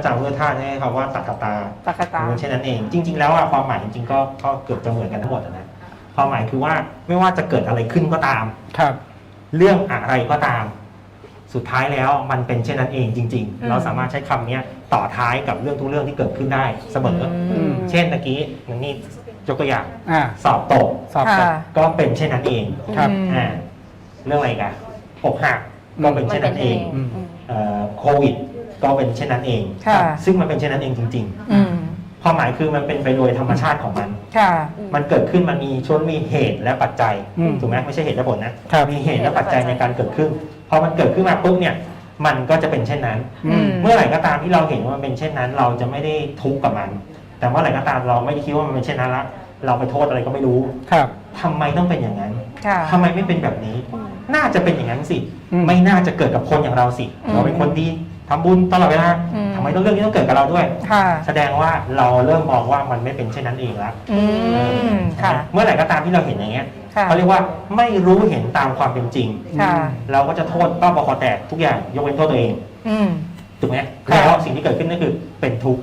อาจารย์พุทธทาสให้คำว่าตักกตาตักกะตามันเช่นนั้นเอง จริง ๆ แล้วอะความหมายจริงๆก็ก็เกือบจะเหมือนกันทั้งหมดอะนะความหมายคือว่าไม่ว่าจะเกิดอะไรขึ้นก็ตามครับ เรื่องอะไรก็ตาม สุดท้ายแล้วมันเป็นเช่นนั้นเองจริงอืมๆเราสามารถใช้คำเนี้ยต่อท้ายกับเรื่องทุกเรื่องที่เกิดขึ้นได้เสมอออืมเช่นตะกี้อย่างนี้ยกตัวอย่างอ่าสอบตกสอบกัค่ะนก็เป็นเช่นนั้นเองครับ อืมอ่าเรื่องอะไรกันอกหักก็เป็นเช่นนั้นเอง อืม เอ่อโควิด ก็เป็นเช่นนั้นเอง ค่ะ ซึ่งมันเป็นเช่นนั้นเองจริง อืมๆ ความหมายคือมันเป็นไปโดยธรรมชาติของมัน ค่ะ มันเกิดขึ้นมันมีชวนมีเหตุและปัจจัยอืมถูกไหมไม่ใช่เหตุและผลนะครับ มีเหตุและปัจจัยในการเกิดขึ้นพอมันเกิดขึ้นมาปุ๊บเนี่ยมันก็จะเป็นเช่นนั้น อืม เมื่อไหร่ก็ตามที่เราเห็นว่ามันเป็นเช่นนั้น เราจะไม่ได้ทุกข์กับมัน แต่เมื่อไหร่ก็ตามเราไม่ได้คิดว่ามันเป็นเช่นนั้นละเราไปโทษอะไรก็ไม่รู้ครับ ทำไมต้องเป็นอย่างนั้นค่ะ ทำไมไม่เป็นแบบนี้ น่าจะเป็นอย่างนั้นสิ อืม ไม่น่าจะเกิดกับคนอย่างเราสิ อืม เราเป็นคนดี ทำบุญตลอดเวลาอืม ทำไมต้องเรื่องนี้ต้องเกิดกับเราด้วย ค่ะ แสดงว่าเราเริ่มมองว่ามันไม่เป็นเช่นนั้นเองแล้วอืม ค่ะ เมื่อไหร่ก็ตามที่เราเห็นอย่างเงี้ยค่ะ เขาเรียกว่าไม่รู้เห็นตามความเป็นจริง ค่ะ เราก็จะโทษป้าบอคอแตกทุกอย่างยกเว้นโทษตัวเองอืม ถูกไหมค่ะ แล้วสิ่งที่เกิดขึ้นก็คือเป็นทุกข์